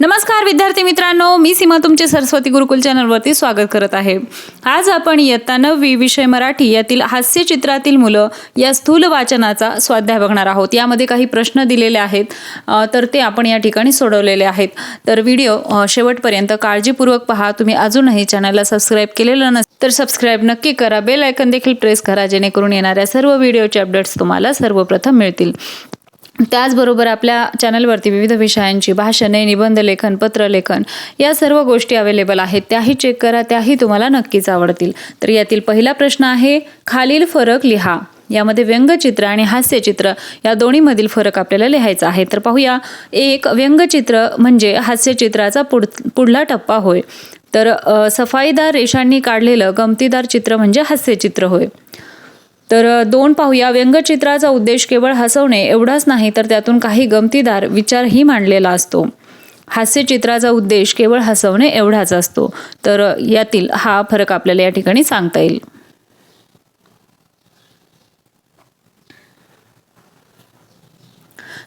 नमस्कार विद्यार्थी मित्रांनो. मी सीमा तुमचे सरस्वती गुरुकुल चॅनलवरती स्वागत करत आहे. आज आपण इयत्ता नववी विषय मराठी यातील हास्यचित्रातील मुलं या स्थूल वाचनाचा स्वाध्याय बघणार आहोत. यामध्ये काही प्रश्न दिलेले आहेत. तर ते आपण या ठिकाणी सोडवलेले आहेत. तर व्हिडिओ शेवटपर्यंत काळजीपूर्वक पहा. तुम्ही अजूनही चॅनलला सबस्क्राईब केलेलं नसेल तर सबस्क्राईब नक्की करा. बेल आयकन देखील प्रेस करा जेणेकरून येणाऱ्या सर्व व्हिडिओचे अपडेट्स तुम्हाला सर्वप्रथम मिळतील. त्याचबरोबर आपल्या चॅनलवरती विविध विषयांची भाषणे निबंध लेखन पत्रलेखन या सर्व गोष्टी अवेलेबल आहेत. त्याही चेक करा त्याही तुम्हाला नक्कीच आवडतील. तर यातील पहिला प्रश्न आहे खालील फरक लिहा. यामध्ये व्यंगचित्र आणि हास्यचित्र या दोन्हीमधील फरक आपल्याला लिहायचा आहे. तर पाहूया. एक व्यंगचित्र म्हणजे हास्यचित्राचा पुढ पुढला टप्पा होय. तर सफाईदार रेषांनी काढलेलं गमतीदार चित्र म्हणजे हास्यचित्र होय. तर दोन पाहूया. व्यंगचित्राचा उद्देश केवळ हसवणे एवढाच नाही तर त्यातून काही गमतीदार विचारही मांडलेला असतो. हास्यचित्राचा उद्देश केवळ हसवणे एवढाच असतो. तर यातील हा फरक आपल्याला या ठिकाणी सांगता येईल.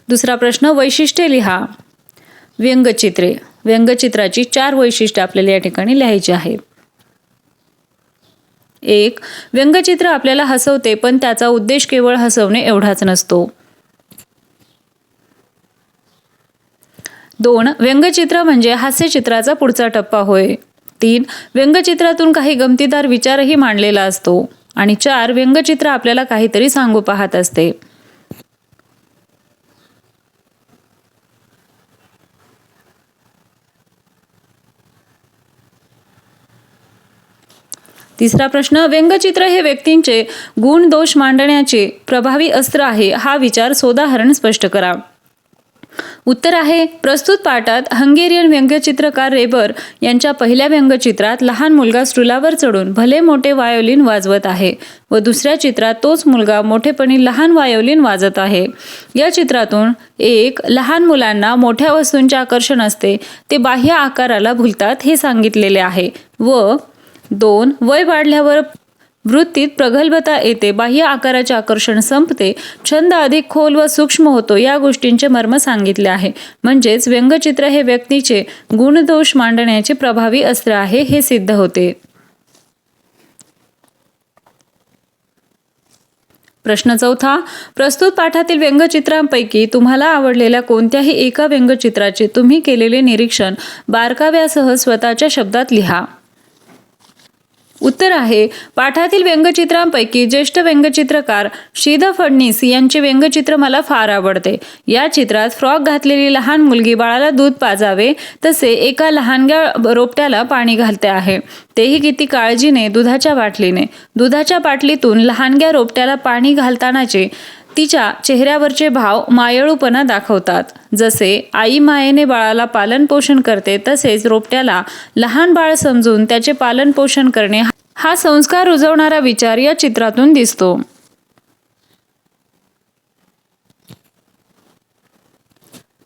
दुसरा प्रश्न वैशिष्ट्ये लिहा. व्यंगचित्रे. व्यंगचित्राची चार वैशिष्ट्ये आपल्याला या ठिकाणी लिहायची आहेत. एक व्यंगचित्र आपल्याला हसवते पण त्याचा उद्देश केवळ हसवणे एवढाच नसतो. दोन व्यंगचित्र म्हणजे हास्यचित्राचा पुढचा टप्पा होय. तीन व्यंगचित्रातून काही गमतीदार विचारही मांडलेला असतो. आणि चार व्यंगचित्र आपल्याला काहीतरी सांगू पाहत असते. तिसरा प्रश्न व्यंगचित्र हे व्यक्तींचे गुण दोष मांडण्याचे प्रभावी अस्त्र आहे हा विचार सोदाहरण स्पष्ट करा. उत्तर आहे प्रस्तुत पाठात हंगेरियन व्यंगचित्रकार रेबर यांच्या पहिल्या व्यंगचित्रात लहान मुलगा स्टुलावर चढून भले मोठे वायोलिन वाजवत आहे व दुसऱ्या चित्रात तोच मुलगा मोठेपणी लहान वायोलिन वाजत आहे. या चित्रातून एक लहान मुलांना मोठ्या वस्तूंचे आकर्षण असते ते बाह्य आकाराला भुलतात हे सांगितलेले आहे व दोन वय वाढल्यावर वृत्तीत प्रगल्भता येते बाह्य आकाराचे आकर्षण संपते छंद अधिक खोल व सूक्ष्म होतो या गोष्टींचे मर्म सांगितले आहे. म्हणजेच व्यंगचित्र हे व्यक्तीचे गुणदोष मांडण्याचे प्रभावी अस्त्र आहे हे सिद्ध होते. प्रश्न चौथा प्रस्तुत पाठातील व्यंगचित्रांपैकी तुम्हाला आवडलेल्या कोणत्याही एका व्यंगचित्राचे तुम्ही केलेले निरीक्षण बारकाव्यासह स्वतःच्या शब्दात लिहा. उत्तर आहे. पाठातील व्यंगचित्रांपैकी ज्येष्ठ व्यंगचित्रकार श्रीध फडणीस यांचे व्यंगचित्र मला फार आवडते. या चित्रात फ्रॉक घातलेली लहान मुलगी बाळाला दूध पाजावे तसे एका लहानग्या रोपट्याला पाणी घालते आहे. तेही किती काळजीने दुधाच्या बाटलीने. दुधाच्या बाटलीतून लहानग्या रोपट्याला पाणी घालतानाचे तिच्या चेहऱ्यावरचे भाव मायळूपणा दाखवतात. जसे आई मायेने बाळाला पालन पोषण करते तसेच रोपट्याला लहान बाळ समजून त्याचे पालन पोषण करणे हा संस्कार रुजवणारा विचार या चित्रातून दिसतो.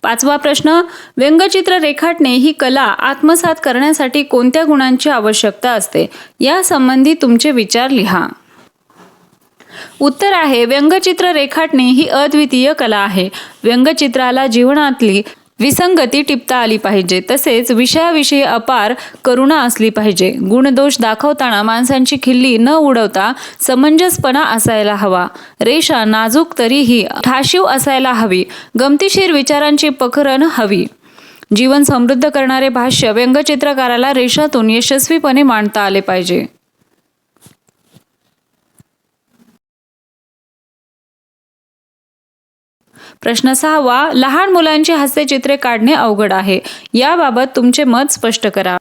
पाचवा प्रश्न व्यंगचित्र रेखाटणे ही कला आत्मसात करण्यासाठी कोणत्या गुणांची आवश्यकता असते? या संबंधी तुमचे विचार लिहा. उत्तर आहे व्यंगचित्र रेखाटणे ही अद्वितीय कला आहे. व्यंगचित्राला जीवनातली विसंगती टिपता आली पाहिजे तसेच विषयाविषयी अपार करुणा असली पाहिजे. गुणदोष दाखवताना माणसांची खिल्ली न उडवता समंजसपणा असायला हवा. रेषा नाजूक तरीही ठाशीव असायला हवी. गमतीशीर विचारांची पखरण हवी. जीवन समृद्ध करणारे भाष्य व्यंगचित्रकाराला रेषातून यशस्वीपणे मांडता आले पाहिजे. प्रश्न सहावा लहान मुलांची हास्यचित्रे काढणे अवघड आहे. याबाबत तुमचे मत स्पष्ट करा.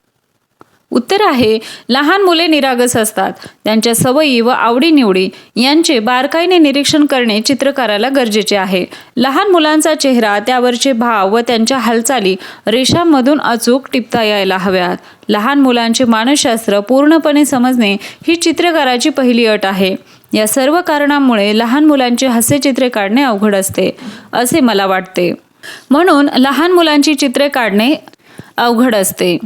उत्तर आहे लहान मुले निरागस असतात. त्यांच्या सवयी व आवडीनिवडी यांचे बारकाईने निरीक्षण करणे चित्रकाराला गरजेचे आहे. लहान मुलांचा चेहरा त्यावरचे भाव व त्यांच्या हालचाली रेषांमधून अचूक टिपता यायला हव्यात. लहान मुलांचे मानसशास्त्र पूर्णपणे समजणे ही चित्रकाराची पहिली अट आहे. या सर्व कारणांमुळे लहान मुलांचे हास्यचित्रे काढणे अवघड असते असे मला वाटते. म्हणून लहान मुलांची चित्रे काढणे अवघड असते.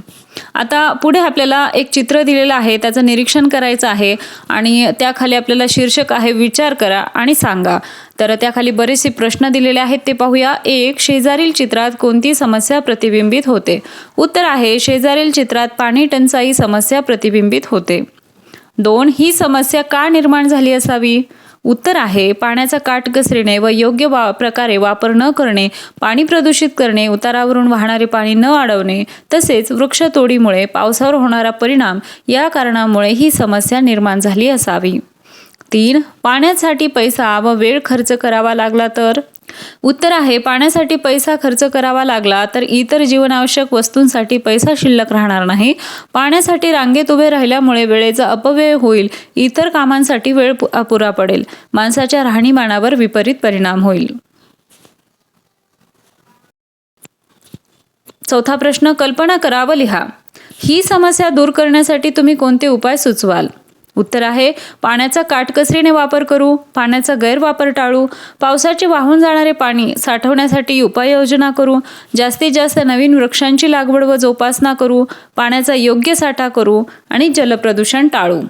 आता पुढे आपल्याला एक चित्र दिलेलं आहे त्याचं निरीक्षण करायचं आहे आणि त्याखाली आपल्याला शीर्षक आहे विचार करा आणि सांगा. तर त्याखाली बरेचसे प्रश्न दिलेले आहेत ते पाहूया. एक शेजारील चित्रात कोणती समस्या प्रतिबिंबित होते? उत्तर आहे शेजारील चित्रात पाणी टंचाई समस्या प्रतिबिंबित होते. दोन ही समस्या का निर्माण झाली असावी? उत्तर आहे पाण्याचा काटकसरीने व योग्य वा प्रकारे वापर न करणे पाणी प्रदूषित करणे उतारावरून वाहणारे पाणी न अडवणे तसेच वृक्षतोडीमुळे पावसावर होणारा परिणाम या कारणामुळे ही समस्या निर्माण झाली असावी. तीन पाण्यासाठी पैसा व वेळ खर्च करावा लागला तर? उत्तर आहे पाण्यासाठी पैसा खर्च करावा लागला तर इतर जीवनावश्यक वस्तूंसाठी पैसा शिल्लक राहणार नाही. पाण्यासाठी रांगेत उभे राहिल्यामुळे वेळेचा अपव्यय होईल इतर कामांसाठी वेळ पु- अपुरा पडेल. माणसाच्या राहणीमानावर विपरीत परिणाम होईल. चौथा प्रश्न कल्पना करा व लिहा. ही समस्या दूर करण्यासाठी तुम्ही कोणते उपाय सुचवाल? उत्तर आहे पाण्याचा काटकसरीने वापर करू पाण्याचा गैरवापर टाळू पावसाचे वाहून जाणारे पाणी साठवण्यासाठी उपाययोजना करू जास्तीत जास्त नवीन वृक्षांची लागवड व जोपासना करू पाण्याचा योग्य साठा करू आणि जलप्रदूषण टाळू.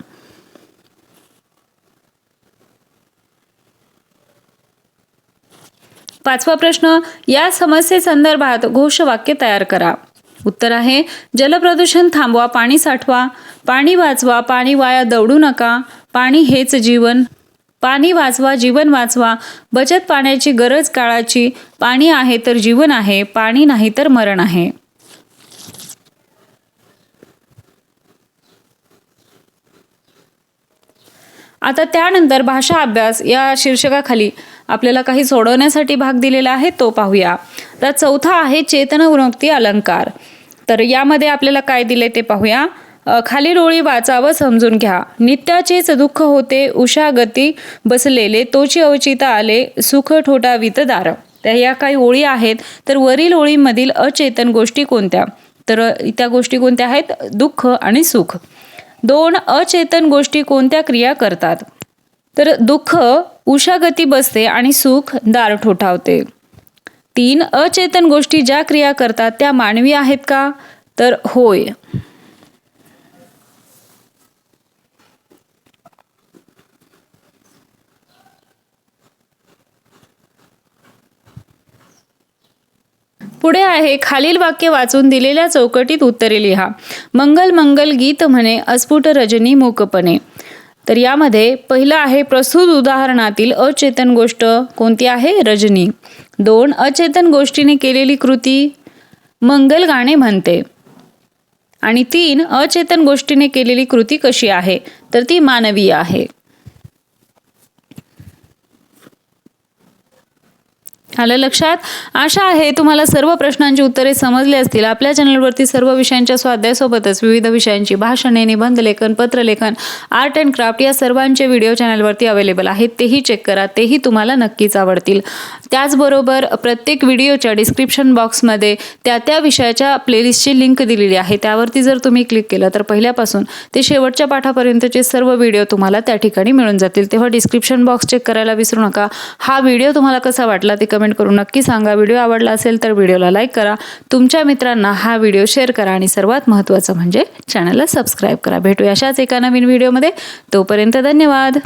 पाचवा प्रश्न या समस्येसंदर्भात घोषवाक्य तयार करा. उत्तर आहे जलप्रदूषण थांबवा पाणी साठवा. पाणी वाचवा पाणी वाया दौडू नका. पाणी हेच जीवन. पाणी वाचवा जीवन वाचवा. बचत पाण्याची गरज काळाची. पाणी आहे तर जीवन आहे पाणी नाही तर मरण आहे. आता त्यानंतर भाषा अभ्यास या शीर्षकाखाली आपल्याला काही सोडवण्यासाठी भाग दिलेला आहे तो पाहूया. तर चौथा आहे चेतन अलंकार. तर यामध्ये आपल्याला काय दिले ते पाहूया. खाली डोळी वाचावं समजून घ्या. नित्याचेच दुःख होते उषा गती बसलेले तोची अवचिता आले सुख ठोठावीत दार. तर या काही ओळी आहेत तर वरील ओळीमधील अचेतन गोष्टी कोणत्या? तर त्या गोष्टी कोणत्या आहेत? दुःख आणि सुख. दोन अचेतन गोष्टी कोणत्या क्रिया करतात? तर दुःख उषागती बसते आणि सुख दार ठोठावते. तीन अचेतन गोष्टी ज्या क्रिया करतात त्या मानवी आहेत का? तर होय. पुढे आहे खालील वाक्य वाचून दिलेल्या चौकटीत उत्तरे लिहा. मंगल मंगल गीत म्हणे अस्फुट रजनी मूकपणे. तर यामध्ये पहिलं आहे प्रस्तुत उदाहरणातील अचेतन गोष्ट. कोणती आहे? रजनी. दोन अचेतन गोष्टीने केलेली कृती. मंगल गाणे म्हणते. आणि तीन अचेतन गोष्टीने केलेली कृती कशी आहे? तर ती मानवीय आहे. आलं लक्षात? आशा आहे तुम्हाला सर्व प्रश्नांची उत्तरे समजली असतील. आपल्या चॅनलवरती सर्व विषयांच्या स्वाध्यायासोबतच विविध विषयांची भाषणे निबंध लेखन पत्रलेखन आर्ट अँड क्राफ्ट या सर्वांचे व्हिडिओ चॅनलवरती अवेलेबल आहेत. तेही चेक करा. तेही तुम्हाला नक्कीच आवडतील. त्याचबरोबर प्रत्येक व्हिडिओच्या डिस्क्रिप्शन बॉक्समध्ये त्या त्या विषयाच्या प्लेलिस्टची लिंक दिलेली आहे. त्यावरती जर तुम्ही क्लिक केलं तर पहिल्यापासून ते शेवटच्या पाठापर्यंतचे सर्व व्हिडिओ तुम्हाला त्या ठिकाणी मिळून जातील. तेव्हा डिस्क्रिप्शन बॉक्स चेक करायला विसरू नका. हा व्हिडिओ तुम्हाला कसा वाटला ते कमेंट करून नक्की सांगा. व्हिडिओ आवडला असेल तर व्हिडिओला लाईक करा. तुमच्या मित्रांना हा व्हिडिओ शेअर करा आणि सर्वात महत्त्वाचं म्हणजे चॅनलला सबस्क्राईब करा. भेटूया अशाच एका नवीन व्हिडिओमध्ये तोपर्यंत धन्यवाद.